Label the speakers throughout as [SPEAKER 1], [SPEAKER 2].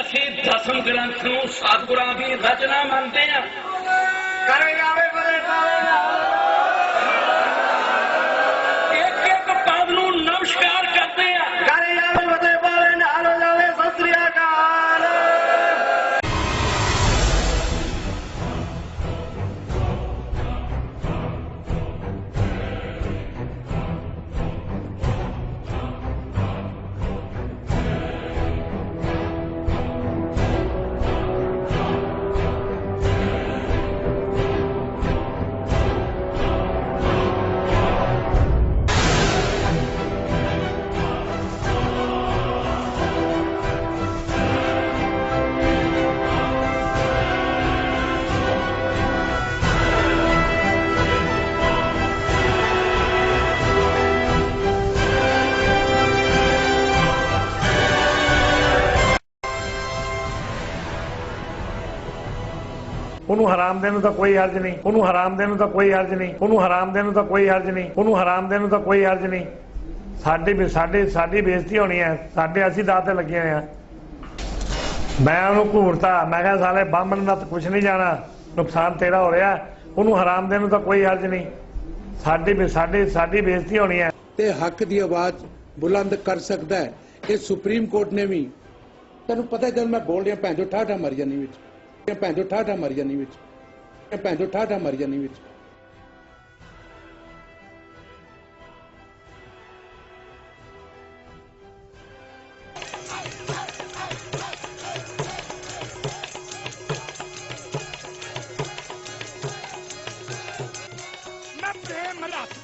[SPEAKER 1] ਅਸੀਂ ਦਸਮ ਗ੍ਰੰਥ ਨੂੰ ਸਤਿਗੁਰਾਂ ਦੀ ਰਚਨਾ ਮੰਨਦੇ ਹਾਂ।
[SPEAKER 2] ਕਰੇ ਜਾਵੇ ਬਰੇ
[SPEAKER 1] ਇੱਕ
[SPEAKER 3] ਉਹਨੂੰ ਹਰਾਮ ਦੇਣ ਨੂੰ ਤਾਂ ਕੋਈ ਹਰਜ ਨਹੀਂ। ਉਹਨੂੰ ਹਰਾਮ ਦੇਣ ਨੂੰ ਤਾਂ ਕੋਈ ਹਰਜ ਨਹੀਂ। ਉਹਨੂੰ ਹਰਾਮ ਦੇਣ ਨੂੰ ਤਾਂ ਕੋਈ ਹਰਜ ਨਹੀਂ। ਉਹਨੂੰ ਹਰਾਮ ਦੇਣ ਨੂੰ ਤਾਂ ਕੋਈ ਹਰਜ ਨਹੀਂ। ਸਾਡੀ ਵੀ ਸਾਡੇ ਸਾਡੀ ਬੇਇੱਜ਼ਤੀ ਹੋਣੀ ਹੈ। ਸਾਡੇ ਅਸੀਂ ਦਾਅ ਤੇ ਲੱਗੇ ਹੋਏ ਆ ਮੈਂ ਉਹਨੂੰ ਘੂਰਤਾ। ਮੈਂ ਕਿਹਾ, ਸਾਲੇ ਬਾਹਮਣ ਨਾਲ ਤਾਂ ਕੁਝ ਨਹੀਂ ਜਾਣਾ। ਨੁਕਸਾਨ ਤੇਰਾ ਹੋ ਰਿਹਾ। ਉਹਨੂੰ ਹਰਾਮ ਦੇਣ ਨੂੰ ਤਾਂ ਕੋਈ ਹਰਜ ਨਹੀਂ। ਸਾਡੀ ਵੀ ਸਾਡੇ ਸਾਡੀ ਬੇਇੱਜ਼ਤੀ ਹੋਣੀ ਹੈ।
[SPEAKER 4] ਤੇ ਹੱਕ ਦੀ ਆਵਾਜ਼ ਬੁਲੰਦ ਕਰ ਸਕਦਾ ਹੈ। ਇਹ ਸੁਪਰੀਮ ਕੋਰਟ ਨੇ ਵੀ ਤੈਨੂੰ ਪਤਾ ਜਦ ਮੈਂ ਬੋਲ ਰਿਹਾ, ਭੈਣ ਜੋ ਠਾਠਾ ਮਰ ਜਾਨੀ ਵਿੱਚ। ਭੈਣ ਜੋ ਠਾਠਾ ਮਰ ਜਾਨੀ ਵਿੱਚ। ਇਹ ਭੈਣ ਜੋ ਠਾਠਾ ਮਰ ਜਾਨੀ ਵਿੱਚ।
[SPEAKER 2] ਮੈਂ ਪ੍ਰੇਮ ਰਸ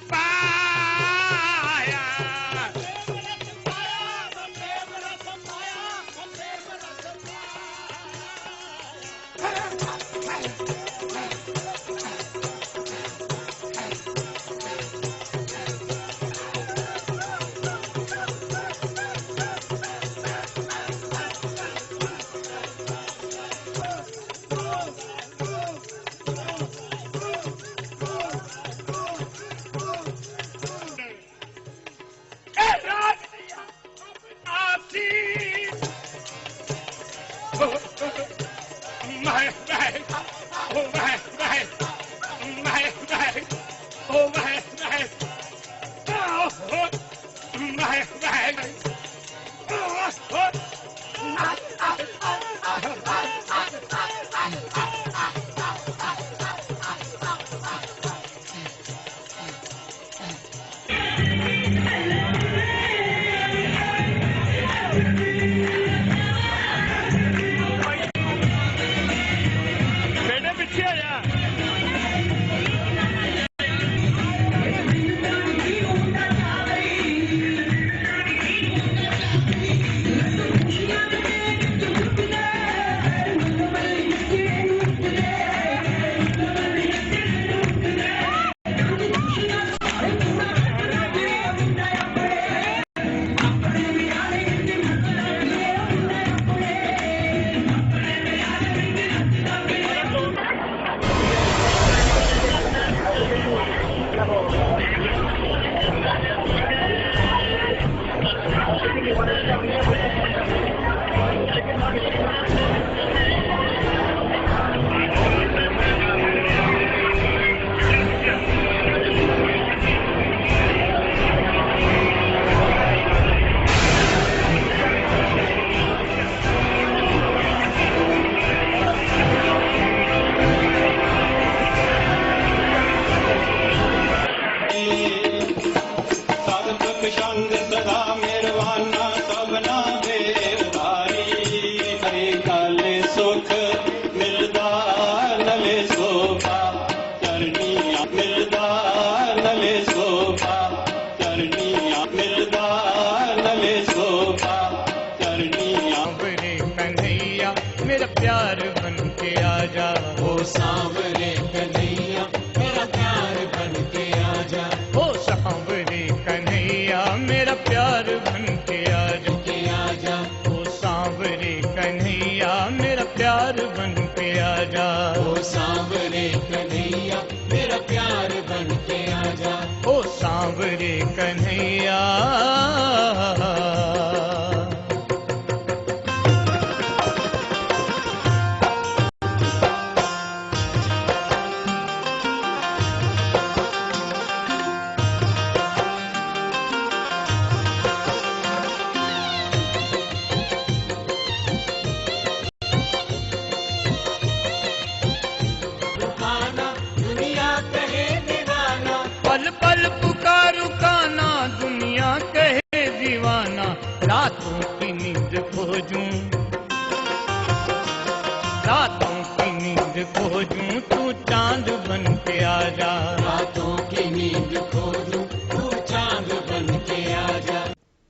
[SPEAKER 5] जप सदा मेरवाना सबना देव भारी हरे काले सुख मिलदा नले शोभा। करनिया मिलदा नले शोभा। करनिया मिलदा नले शोभा। करनिया
[SPEAKER 6] बरे कन्हैया मेरा प्यार बन के
[SPEAKER 5] आजा
[SPEAKER 6] हो सांवरे कन्हैया। ओ सांवरे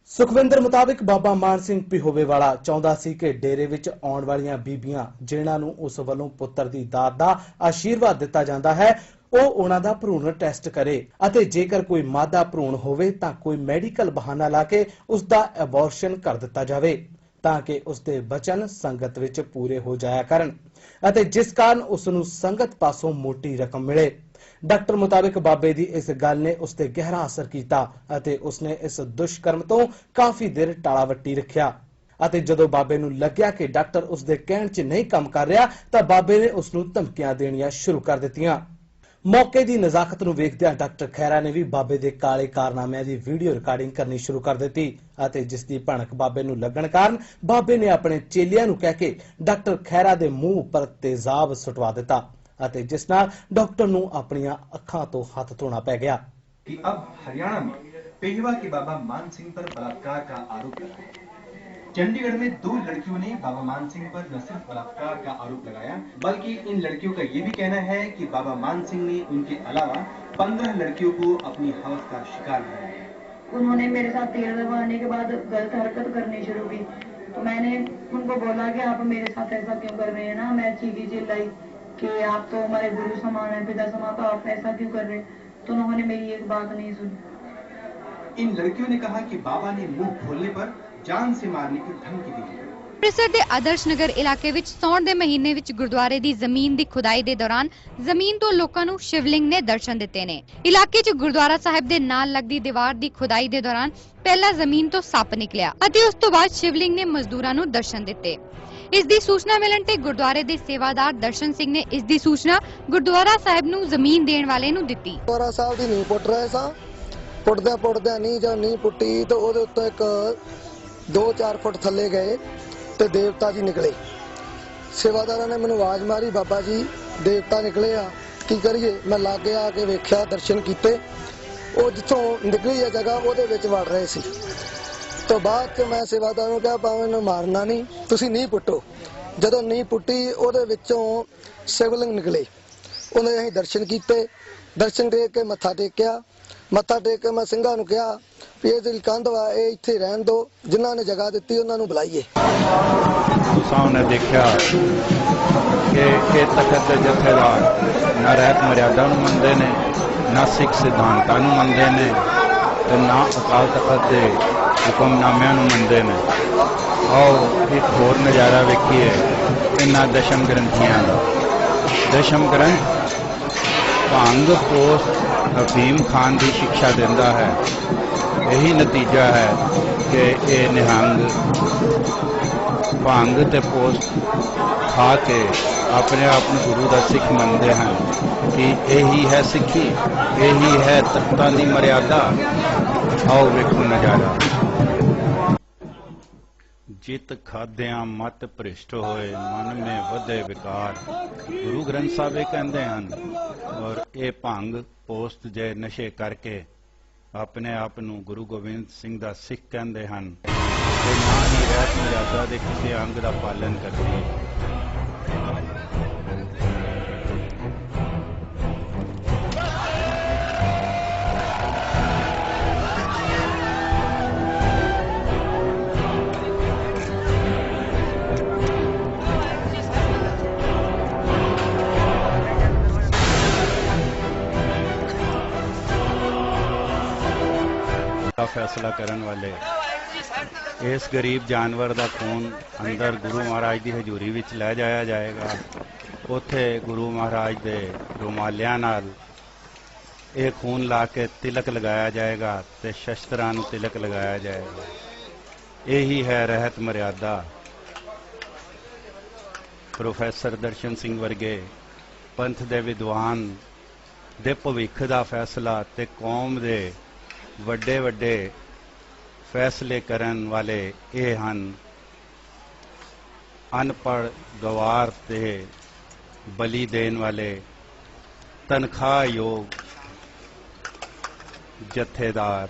[SPEAKER 7] ਸੁਖਵਿੰਦਰ ਮੁਤਾਬਕ ਬਾਬਾ ਮਾਨ ਸਿੰਘ ਪਿਹੋਵੇ ਵਾਲਾ ਚਾਹੁੰਦਾ ਸੀ ਕਿ ਡੇਰੇ ਵਿੱਚ ਆਉਣ ਵਾਲੀਆਂ ਬੀਬੀਆਂ ਜਿਨ੍ਹਾਂ ਨੂੰ ਉਸ ਵੱਲੋਂ ਪੁੱਤਰ ਦੀ ਦਾਤ ਦਾ ਆਸ਼ੀਰਵਾਦ ਦਿੱਤਾ ਜਾਂਦਾ ਹੈ ਉਹ ਉਹਨਾਂ ਦਾ ਭਰੂਣ ਟੈਸਟ ਕਰੇ ਅਤੇ ਜੇਕਰ ਕੋਈ ਮਾਦਾ ਭਰੂਣ ਹੋਵੇ ਤਾਂ ਕੋਈ ਮੈਡੀਕਲ ਬਹਾਨਾ ਲਾ ਕੇ ਉਸ ਦਾ ਅਬੋਰਸ਼ਨ ਕਰ ਦਿੱਤਾ ਜਾਵੇ। ਤਾਂ ਕਿ ਉਸ ਦੇ ਬਚਨ ਸੰਗਤ ਵਿੱਚ ਪੂਰੇ ਹੋ ਜਾਇਆ ਕਰਨ ਅਤੇ ਜਿਸ ਕਾਰਨ ਉਸ ਨੂੰ ਸੰਗਤ ਪਾਸੋਂ ਮੋਟੀ ਰਕਮ ਮਿਲੇ। ਡਾਕਟਰ ਮੁਤਾਬਿਕ ਬਾਬੇ ਦੀ ਇਸ ਗੱਲ ਨੇ ਉਸ ਤੇ ਗਹਿਰਾ ਅਸਰ ਕੀਤਾ ਅਤੇ ਉਸਨੇ ਇਸ ਦੁਸ਼ਕਰਮ ਤੋਂ ਕਾਫੀ ਦੇਰ ਟਾਲਾਵੱਟੀ ਰੱਖਿਆ। ਅਤੇ ਜਦੋਂ ਬਾਬੇ ਨੂੰ ਲੱਗਿਆ ਕਿ ਡਾਕਟਰ ਉਸ ਦੇ ਕਹਿਣ 'ਚ ਨਹੀਂ ਕੰਮ ਕਰ ਰਿਹਾ ਤਾਂ ਬਾਬੇ ਨੇ ਉਸ ਨੂੰ ਧਮਕੀਆਂ ਦੇਣੀਆਂ ਸ਼ੁਰੂ ਕਰ ਦਿੱਤੀਆਂ। ਮੌਕੇ ਦੀ ਨਜ਼ਾਕਤ ਨੂੰ ਵੇਖਦਿਆਂ ਡਾਕਟਰ ਖੈਰਾ ਨੇ ਵੀ ਬਾਬੇ ਦੇ ਕਾਲੇ ਕਾਰਨਾਮਿਆਂ ਦੀ ਵੀਡੀਓ ਰਿਕਾਰਡਿੰਗ ਕਰਨੀ ਸ਼ੁਰੂ ਕਰ ਦਿੱਤੀ ਅਤੇ ਜਿਸ ਦੀ ਭਣਕ ਬਾਬੇ ਨੂੰ ਲੱਗਣ ਕਾਰਨ ਬਾਬੇ ਨੇ ਆਪਣੇ ਚੇਲਿਆਂ ਨੂੰ ਕਹਿ ਕੇ ਡਾਕਟਰ ਖੈਰਾ ਦੇ ਮੂੰਹ ਉੱਪਰ ਤੇਜ਼ਾਬ ਸੁਟਵਾ ਦਿੱਤਾ ਅਤੇ ਜਿਸ ਨਾਲ ਡਾਕਟਰ ਨੂੰ ਆਪਣੀਆਂ ਅੱਖਾਂ ਤੋਂ ਹੱਥ ਧੋਣਾ ਪੈ ਗਿਆ
[SPEAKER 8] कि अब हरियाणा में पेहवा के बाबा मान सिंह पर बलात्कार का आरोप लगा है। चंडीगढ़ में दो लड़कियों ने बाबा मान सिंह पर न सिर्फ़ बलात्कार का आरोप लगाया बल्कि इन लड़कियों का ये भी कहना है कि बाबा मान सिंह ने उनके अलावा पंद्रह लड़कियों को अपनी हवस का शिकार बनाया।
[SPEAKER 9] उन्होंने मेरे साथ तेल लगवाने के बाद गलत हरकत करनी शुरू की। तो मैंने उनको बोला कि आप मेरे साथ ऐसा क्यों कर रहे हैं ना? मैं चीखी चिल्लाई कि आप तो हमारे गुरु समान है पिता समान तो आप ऐसा क्यों कर रहे हैं? तो उन्होंने मेरी एक बात नहीं सुनी।
[SPEAKER 8] इन लड़कियों ने कहा कि बाबा ने मुँह खोलने पर जान से मारने की धमकी दी है
[SPEAKER 10] ਅੰਮ੍ਰਿਤਸਰ ਦੇ ਆਦਰਸ਼ ਨਗਰ ਇਲਾਕੇ ਵਿੱਚ ਸੌਣ ਦੇ ਮਹੀਨੇ ਵਿੱਚ ਗੁਰਦੁਆਰੇ ਦੀ ਜ਼ਮੀਨ ਦੀ ਖੁਦਾਈ ਦੇ ਦੌਰਾਨ ਜ਼ਮੀਨ ਤੋਂ ਲੋਕਾਂ ਨੂੰ ਸ਼ਿਵਲਿੰਗ ਨੇ ਦਰਸ਼ਨ ਦਿੱਤੇ ਨੇ ਇਲਾਕੇ 'ਚ ਗੁਰਦੁਆਰਾ ਸਾਹਿਬ ਦੇ ਨਾਲ ਲੱਗਦੀ ਦੀਵਾਰ ਦੀ ਖੁਦਾਈ ਦੇ ਦੌਰਾਨ ਪਹਿਲਾਂ ਜ਼ਮੀਨ ਤੋਂ ਸੱਪ ਨਿਕਲਿਆ ਅਤੇ ਉਸ ਤੋਂ ਬਾਅਦ ਸ਼ਿਵਲਿੰਗ ਨੇ ਮਜ਼ਦੂਰਾਂ ਨੂੰ ਦਰਸ਼ਨ ਦਿੱਤੇ ਇਸ ਦੀ ਸੂਚਨਾ ਮਿਲਣ ਤੇ ਗੁਰਦੁਆਰੇ ਦੇ ਸੇਵਾਦਾਰ ਦਰਸ਼ਨ ਸਿੰਘ ਨੇ ਇਸ ਦੀ ਸੂਚਨਾ ਗੁਰਦੁਆਰਾ ਸਾਹਿਬ ਨੂੰ ਜ਼ਮੀਨ ਦੇਣ ਵਾਲੇ ਨੂੰ ਦਿੱਤੀ
[SPEAKER 11] ਗੁਰਦੁਆਰਾ ਸਾਹਿਬ ਦੀ ਨੀਂਹ ਪੁੱਟ ਰਹੇ ਸਾਂ ਪੁੱਟਦਿਆਂ ਪੁੱਟਦਿਆਂ ਨੀਂਹ ਜਦ ਨੀਂਹ ਪੁੱਟੀ ਤਾਂ ਉਹਦੇ ਉੱਤੇ ਇੱਕ 2-4 ਫੁੱਟ ਥੱਲੇ ਗਏ ਤੇ ਦੇਵਤਾ ਜੀ ਨਿਕਲੇ। ਸੇਵਾਦਾਰਾਂ ਨੇ ਮੈਨੂੰ ਆਵਾਜ਼ ਮਾਰੀ, ਬਾਬਾ ਜੀ, ਦੇਵਤਾ ਨਿਕਲੇ ਆ। ਕੀ ਕਰੀਏ? ਮੈਂ ਲਾਗੇ ਆ ਕੇ ਵੇਖਿਆ, ਦਰਸ਼ਨ ਕੀਤੇ। ਉਹ ਜਿੱਥੋਂ ਨਿਕਲੀ ਆ ਜਗ੍ਹਾ, ਉਹਦੇ ਵਿੱਚ ਵੜ ਰਹੇ ਸੀ। ਤੋਂ ਬਾਅਦ ਚ ਮੈਂ ਸੇਵਾਦਾਰ ਨੂੰ ਕਿਹਾ, ਭਾਵੇਂ ਇਹਨੂੰ ਮਾਰਨਾ ਨਹੀਂ, ਤੁਸੀਂ ਨਹੀਂ ਪੁੱਟੋ। ਜਦੋਂ ਨਹੀਂ ਪੁੱਟੀ, ਉਹਦੇ ਵਿੱਚੋਂ ਸਿਵਲਿੰਗ ਨਿਕਲੇ। ਉਹਨੇ ਅਸੀਂ ਦਰਸ਼ਨ ਕੀਤੇ। ਦਰਸ਼ਨ ਦੇ ਕੇ ਮੱਥਾ ਟੇਕਿਆ। ਮੱਥਾ ਟੇਕ ਕੇ ਮੈਂ ਸਿੰਘਾਂ ਨੂੰ ਕਿਹਾ ਵੀ ਇਹ ਜਿਹੜੀ ਕੰਧ ਵਾ, ਇਹ ਇੱਥੇ ਰਹਿਣ ਦਿਓ ਜਿਨ੍ਹਾਂ ਨੇ ਜਗ੍ਹਾ ਦਿੱਤੀ ਉਹਨਾਂ ਨੂੰ ਬੁਲਾਈਏ।
[SPEAKER 12] ਸਾਹਮਣੇ ਦੇਖਿਆ ਕਿ ਇਹ ਤਖਤ ਦੇ ਜਥੇਦਾਰ ਨਾ ਰਹਿਤ ਮਰਿਆਦਾ ਨੂੰ ਮੰਨਦੇ ਨੇ, ਨਾ ਸਿੱਖ ਸਿਧਾਂਤਾਂ ਨੂੰ ਮੰਨਦੇ ਨੇ ਤੇ ਨਾ ਅਕਾਲ ਤਖਤ ਦੇ ਹੁਕਮਨਾਮਿਆਂ ਨੂੰ ਮੰਨਦੇ ਨੇ। ਆਓ ਇੱਕ ਹੋਰ ਨਜ਼ਾਰਾ ਵੇਖੀਏ ਇਹਨਾਂ ਦਸ਼ਮ ਗ੍ਰੰਥੀਆਂ ਦਾ। ਦਸ਼ਮ ਗ੍ਰੰਥ ਭੰਗ ਪੋਸਟ ਅਫੀਮ ਖਾਨ ਦੀ ਸਿੱਖਿਆ ਦਿੰਦਾ ਹੈ। ਇਹੀ ਨਤੀਜਾ ਹੈ ਕਿ ਇਹ ਨਿਹੰਗ ਭੰਗ ਤੇ ਪੋਸਟ ਖਾ ਕੇ ਆਪਣੇ ਆਪ ਨੂੰ ਗੁਰੂ ਦਾ ਸਿੱਖ ਮੰਨਦੇ ਹਨ ਕਿ ਇਹੀ ਹੈ ਸਿੱਖੀ, ਇਹੀ ਹੈ ਤਖਤਾਂ ਦੀ ਮਰਿਆਦਾ। ਆਓ ਵੇਖੋ ਨਜ਼ਾਰਾ। ਜਿਤ ਖਾਦਿਆਂ ਮਤ ਭ੍ਰਿਸ਼ਟ ਹੋਏ, ਮਨ ਮੇ ਵਧੇ ਵਿਕਾਰ। ਗੁਰੂ ਗ੍ਰੰਥ ਸਾਹਿਬ ਇਹ ਕਹਿੰਦੇ ਹਨ, ਔਰ ਇਹ ਭੰਗ ਪੋਸਟ ਜੇ ਨਸ਼ੇ ਕਰਕੇ ਆਪਣੇ ਆਪ ਨੂੰ ਗੁਰੂ ਗੋਬਿੰਦ ਸਿੰਘ ਦਾ ਸਿੱਖ ਕਹਿੰਦੇ ਹਨ। ਤੇ ਨਾ ਹੀ ਰਹਿਤ ਮਰਿਆਦਾ ਦੇ ਕਿਸੇ ਅੰਗ ਦਾ ਪਾਲਨ ਕਰਦੇ ਫੈਸਲਾ ਕਰਨ ਵਾਲੇ ਇਸ ਗਰੀਬ ਜਾਨਵਰ ਦਾ ਖੂਨ ਅੰਦਰ ਗੁਰੂ ਮਹਾਰਾਜ ਦੀ ਹਜ਼ੂਰੀ ਵਿੱਚ ਲੈ ਜਾਇਆ ਜਾਏਗਾ। ਉੱਥੇ ਗੁਰੂ ਮਹਾਰਾਜ ਦੇ ਰੁਮਾਲਿਆਂ ਨਾਲ ਇਹ ਖੂਨ ਲਾ ਕੇ ਤਿਲਕ ਲਗਾਇਆ ਜਾਏਗਾ ਤੇ ਸ਼ਸਤਰਾਂ ਨੂੰ ਤਿਲਕ ਲਗਾਇਆ ਜਾਏਗਾ। ਇਹੀ ਹੈ ਰਹਿਤ ਮਰਿਆਦਾ। ਪ੍ਰੋਫੈਸਰ ਦਰਸ਼ਨ ਸਿੰਘ ਵਰਗੇ ਪੰਥ ਦੇ ਵਿਦਵਾਨ ਦੇ ਭਵਿੱਖ ਦਾ ਫੈਸਲਾ ਤੇ ਕੌਮ ਦੇ ਵੱਡੇ ਵੱਡੇ ਫੈਸਲੇ ਕਰਨ ਵਾਲੇ ਇਹ ਹਨ। ਅਨਪੜ ਗਵਾਰ ਤੇ ਬਲੀ ਦੇਣ ਵਾਲੇ ਤਨਖਾਹ ਯੋਗ ਜਥੇਦਾਰ।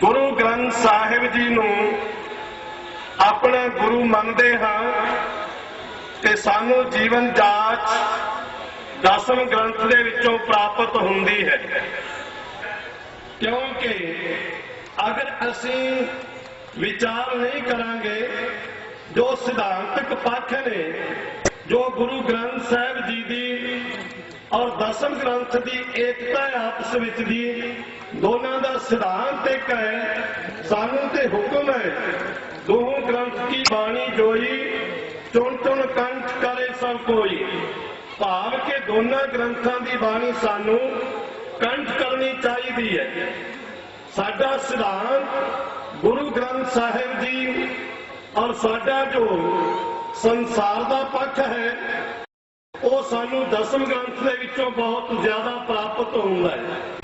[SPEAKER 13] ਗੁਰੂ ਗ੍ਰੰਥ ਸਾਹਿਬ ਜੀ ਨੂੰ ਆਪਣਾ ਗੁਰੂ ਮੰਨਦੇ ਹਾਂ ਤੇ ਸਾਨੂੰ ਜੀਵਨ ਜਾਚ ਦਸਮ ਗ੍ਰੰਥ ਦੇ ਵਿੱਚੋਂ ਪ੍ਰਾਪਤ ਹੁੰਦੀ ਹੈ। ਕਿਉਂਕਿ ਅਗਰ ਅਸੀਂ ਵਿਚਾਰ ਨਹੀਂ ਕਰਾਂਗੇ, ਜੋ ਸਿਧਾਂਤਕ ਪੱਖ ਨੇ, ਜੋ ਗੁਰੂ ਗ੍ਰੰਥ ਸਾਹਿਬ ਜੀ ਦੀ ਔਰ ਦਸਮ ਗ੍ਰੰਥ ਦੀ ਏਕਤਾ ਆਪਸ ਵਿੱਚ ਦੀ ਦੋਨਾਂ ਦਾ ਸਿਧਾਂਤ ਇੱਕ ਹੈ, ਸਾਨੂੰ ਤੇ ਹੁਕਮ ਹੈ, ਦੋਹਾਂ ਗ੍ਰੰਥ ਕੀ ਬਾਣੀ ਜੋਈ, ਚੁਣ ਚੁਣ ਕੰਠ ਕਰੇ ਸਭ ਕੋਈ। ਭਾਵ ਕਿ ਦੋਨਾਂ ਗ੍ਰੰਥਾਂ ਦੀ ਬਾਣੀ ਸਾਨੂੰ ਕੰਠ ਕਰਨੀ ਚਾਹੀਦੀ ਹੈ। ਸਾਡਾ ਸਿਧਾਂਤ ਗੁਰੂ ਗ੍ਰੰਥ ਸਾਹਿਬ ਜੀ ਔਰ ਸਾਡਾ ਜੋ ਸੰਸਾਰ ਦਾ ਪੱਖ ਹੈ ਉਹ ਸਾਨੂੰ ਦਸਮ ਗ੍ਰੰਥ ਦੇ ਵਿੱਚੋਂ ਬਹੁਤ ਜ਼ਿਆਦਾ ਪ੍ਰਾਪਤ ਹੁੰਦਾ ਹੈ।